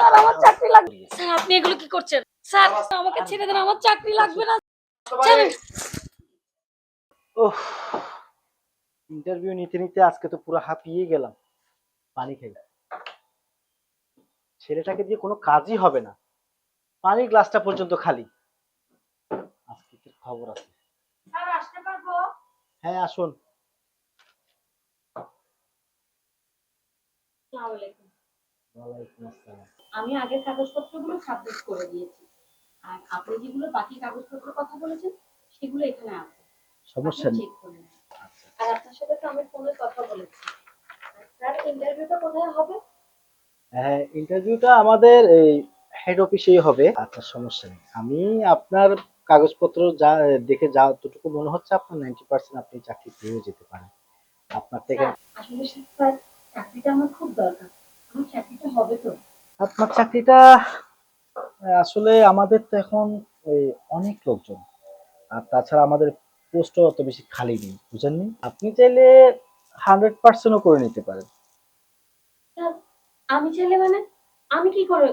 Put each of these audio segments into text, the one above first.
Sir আমার চাকরি লাগবে। স্যার আপনি এগুলো কি করছেন? স্যার আমাকে ছেড়ে দেন আমার চাকরি লাগবে না। ওহ ইন্টারভিউ নিতে নিতে আজকে তো পুরো হাঁপিয়ে গেলাম পানি খাই ছেলেটাকে দিয়ে কোনো কাজই হবে না। পানির গ্লাসটা পর্যন্ত খালি। আজকে কি খবর আছে? হ্যাঁ আসুন। আসসালামু আলাইকুম। আমি আগের কাগজপত্রগুলো সাবমিট করে দিয়েছি। আর আপনি যেগুলো বাকি কাগজপত্রের কথা বলেছেন সেগুলো এখানে আছে। সমস্যা নেই। নেন আর আপনার সাথে তো আমি ফোনে কথা বলেছি। স্যার ইন্টারভিউটা কোথায় হবে? হ্যাঁ ইন্টারভিউটা আমাদের এই হেড অফিসেই হবে। আচ্ছা সমস্যা নেই। আমি আপনার কাগজপত্র যা দেখে যা যতটুকু মনে হচ্ছে আপনার নাইনটি পার্সেন্ট আপনি চাকরি পেয়ে যেতে পারেন। আপনার থেকে আসলে স্যার চাকরিটা আমার খুব দরকার। আপনার চাকরিটা আসলে আমাদের তো এখন ওই অনেক লোকজন। আর তাছাড়া আমাদের পোস্টও অত বেশি খালি নেই বুঝেননি? আপনি চাইলে হান্ড্রেড পার্সেন্টও করে নিতে পারেন। আমি চাইলে মানে? আমি কি করে?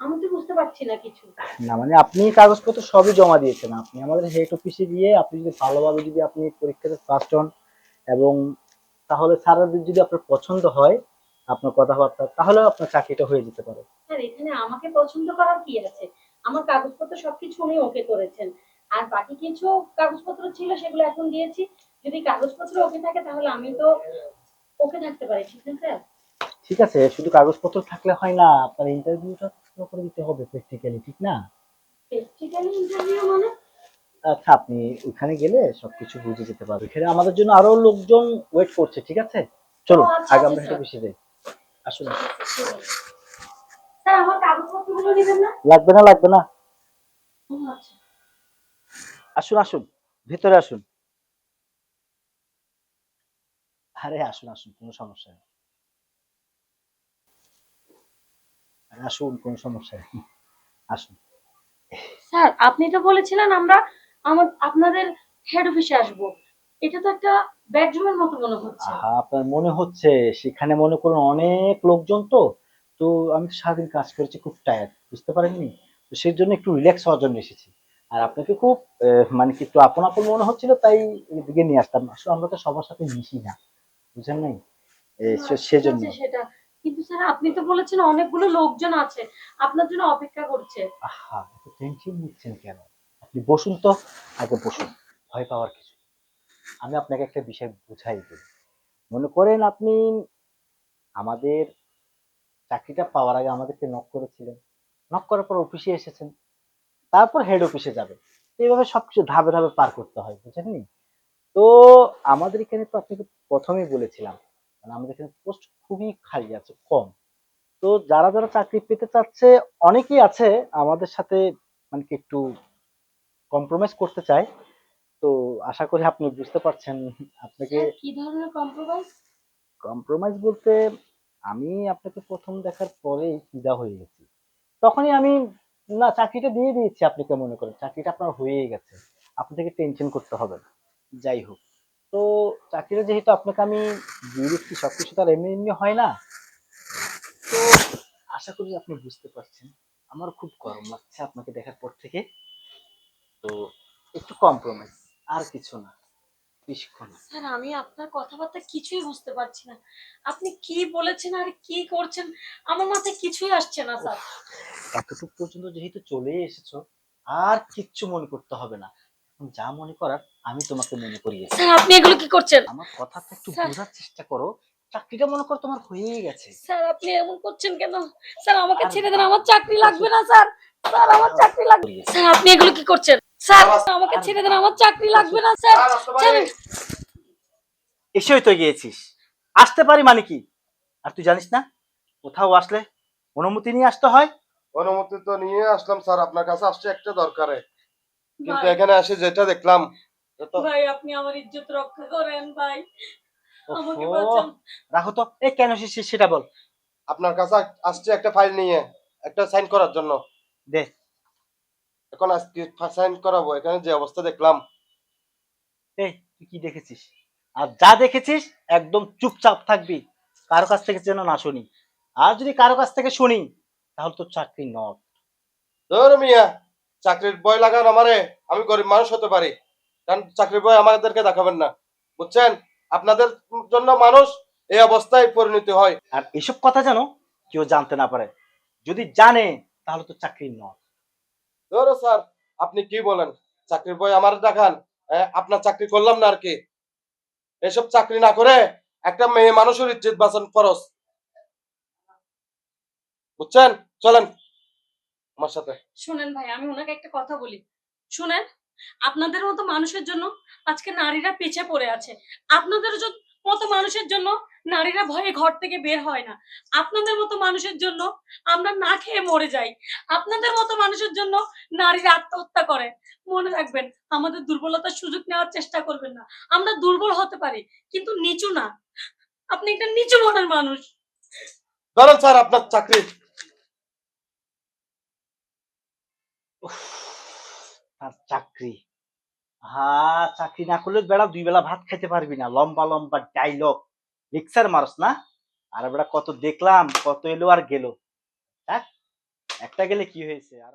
আমি তো বুঝতে পারছি না কিছু। না মানে আপনি কাগজপত্র সবই জমা দিয়েছেন। আপনি আমাদের হেড অফিসে গিয়ে আপনি যদি ভালোভাবে যদি আপনি পরীক্ষাতে ফার্স্ট হন এবং তাহলে স্যারদের যদি আপনার পছন্দ হয় আপনার কথাবার্তা তাহলেও আপনার চাকরিটা হয়ে যেতে পারে। স্যার এখানে আমাকে পছন্দ করার কি আছে? আমার কাগজপত্র সবকিছু উনি ওকে করেছেন। আর বাকি কিছু কাগজপত্র ছিল সেগুলো এখন দিয়েছি। যদি কাগজপত্র ওকে থাকে তাহলে আমি তো ওকে থাকতে পারি ঠিক না স্যার? ঠিক আছে শুধু কাগজপত্র থাকলে হয় না আপনার ইন্টারভিউটা করে দিতে হবে প্র্যাকটিক্যালি ঠিক না? প্র্যাকটিক্যালি ইন্টারভিউ মানে? আচ্ছা আপনি ওখানে গেলে সবকিছু বুঝে যেতে পারবেন। এখানে আমাদের জন্য আরও লোকজন ওয়েট করছে ঠিক আছে? চলো আচ্ছা, আগে আচ্ছা, আমরা হেড স্যার। যাই। আসুন। স্যার আমার কাগজপত্রগুলো নেবেন না? লাগবে না লাগবে না। আচ্ছা। আসুন আসুন ভেতরে আসুন। আরে আসুন আসুন কোনো সমস্যা নেই। আসুন কোনো সমস্যা নেই। আসুন। স্যার আপনি তো বলেছিলেন আমরা আমার আপনাদের হেড অফিসে আসব। এটা তো একটা বেডরুমের মতো মনে হচ্ছে। আপনার মনে হচ্ছে সেখানে মনে করুন অনেক লোকজন তো তো আমি সারাদিন কাজ করেছি খুব টায়ার্ড বুঝতে পারেননি? তো সেই জন্য একটু রিল্যাক্স হওয়ার জন্য এসেছি। আর আপনাকে খুব মানে কি একটু আপন আপন মনে হচ্ছিল তাই এদিকে নিয়ে আসতাম। আসলে আমরা তো সবার সাথে মিশি না বুঝেন নাই? ঠিক সেজন্য। সেটা। কিন্তু স্যার আপনি তো বলেছেন অনেকগুলো লোকজন আছে আপনার জন্য অপেক্ষা করছে। আহা এত টেনশন নিচ্ছেন কেন? আপনি বসুন তো আগে বসুন ভয় পাওয়ার নেই। আমি আপনাকে একটা বিষয় বুঝাই দিই। মনে করেন আপনি আমাদের চাকরিটা পাওয়ার আগে আমাদেরকে নক করেছিলেন। নক করার পর অফিসে এসেছেন। তারপর হেড অফিসে যাবেন। এইভাবে সবকিছু ধাপে ধাপে পার করতে হয়, বুঝেননি? তো আমাদের এখানে তো আপনাকে প্রথমেই বলেছিলাম মানে আমাদের এখানে পোস্ট খুবই খালি আছে, কম। তো যারা যারা চাকরি পেতে চাচ্ছে, অনেকেই আছে আমাদের সাথে মানে একটু কম্প্রোমাইজ করতে চায়। তো আশা করি আপনি বুঝতে পারছেন আপনাকে কি ধরনের কম্প্রোমাইজ কম্প্রোমাইজ বলতে আমি আপনাকে প্রথম দেখার পরেই ফিদা হয়ে গেছি। তখনই আমি না চাকরিটা দিয়ে দিয়েছি আপনাকে মনে করেন? চাকরিটা আপনার হয়েই গেছে। আপনাকে টেনশন করতে হবে না। যাই হোক। তো চাকরিটা যেহেতু আপনাকে আমি দিয়ে দিচ্ছি সবকিছু তো আর এমনি এমনি হয় না। তো আশা করি আপনি বুঝতে পারছেন। আমার খুব গরম লাগছে আপনাকে দেখার পর থেকে। তো একটু কম্প্রোমাইজ আর কিছু না স্যার আমি আপনার কথাবার্তা কিছুই বুঝতে পারছি না। আপনি কি বলেছেন আর কি করছেন আমার মাথায় কিছুই আসছে না স্যার। এতটুকু পর্যন্ত যেহেতু চলে এসেছ আর কিচ্ছু মনে করতে হবে না। যা মনে করার আমি তোমাকে মনে করিয়েছি স্যার আপনি এগুলো কি করছেন? আমার কথাটা একটু বোঝার চেষ্টা করো চাকরিটা মনে করো তোমার হয়ে গেছে। স্যার আপনি এমন করছেন কেন? স্যার আমাকে ছেড়ে দেন আমার চাকরি লাগবে না স্যার। স্যার আমার চাকরি লাগবে। স্যার আপনি এগুলো কি করছেন? স্যার আমাকে ছেড়ে দেন আমার চাকরি লাগবে না স্যার। এসেই তো গিয়েছিস। আসতে পারি মানে কি? আর তুই জানিস না কোথাও আসলে অনুমতি নিয়ে আসতে হয়? অনুমতি তো নিয়ে আসলাম স্যার। আপনার কাছে আসছে একটা দরকারে। কিন্তু এখানে এসে যেটা দেখলাম ভাই আপনি আমার ইজ্জত রক্ষা করেন ভাই। আমাকে বাঁচান। রাখো তো। এ কেন সেটা বল। আপনার কাছে আসছে একটা ফাইল নিয়ে একটা সাইন করার জন্য। দে। এখন আজকে সাইন করাবো এখানে যে অবস্থা দেখলাম। এই তুই কি দেখেছিস? আর যা দেখেছিস একদম চুপচাপ থাকবি। কারও কাছ থেকে যেন না শুনি। আর যদি কারও কাছ থেকে শুনি তাহলে তো চাকরি নট। ধর মিয়া চাকরির বয় লাগান আমারে আমি গরিব মানুষ হতে পারি। কারণ চাকরির বয় আমাদেরকে দেখাবেন না। বুঝছেন? আপনাদের জন্য মানুষ এই অবস্থায় পরিণত হয়। আর এসব কথা যেন কেউ জানতে না পারে। যদি জানে তাহলে তো চাকরি নট। ধরো স্যার, আপনি কি বলেন? চাকরির বই আমার দেখান। আপনার চাকরি করলাম না আর কি। এসব চাকরি না করে একটা মেয়ে মানুষের ইজ্জত বাঁচান খরচ বুঝছেন? চলেন আমার সাথে। শুনেন ভাই, আমি ওনাকে একটা কথা বলি। শুনেন আপনাদের মতো মানুষের জন্য আজকে নারীরা পিছে পড়ে আছে। আপনাদের মতো মানুষের জন্য নারীরা ভয়ে ঘর থেকে বের হয় না। আপনাদের মতো মানুষের জন্য আমরা না খেয়ে মরে যাই। আপনাদের মতো মানুষের জন্য নারীরা আত্মহত্যা করে। মনে রাখবেন, আমাদের দুর্বলতার সুযোগ নেওয়ার চেষ্টা করবেন না। আমরা দুর্বল হতে পারি, কিন্তু নিচু না। আপনি একটা নিচু মনের মানুষ। ধরেন স্যার, আপনার চাকরি। তার চাকরি। হা চাকরি না করলে বেড়া দুই বেলা ভাত খাইতে পারবি না। লম্বা লম্বা ডাইলগ রিক্সার মারস না? আর বেড়া কত দেখলাম, কত এলো আর গেল। হ্যাঁ একটা গেলে কি হয়েছে? আর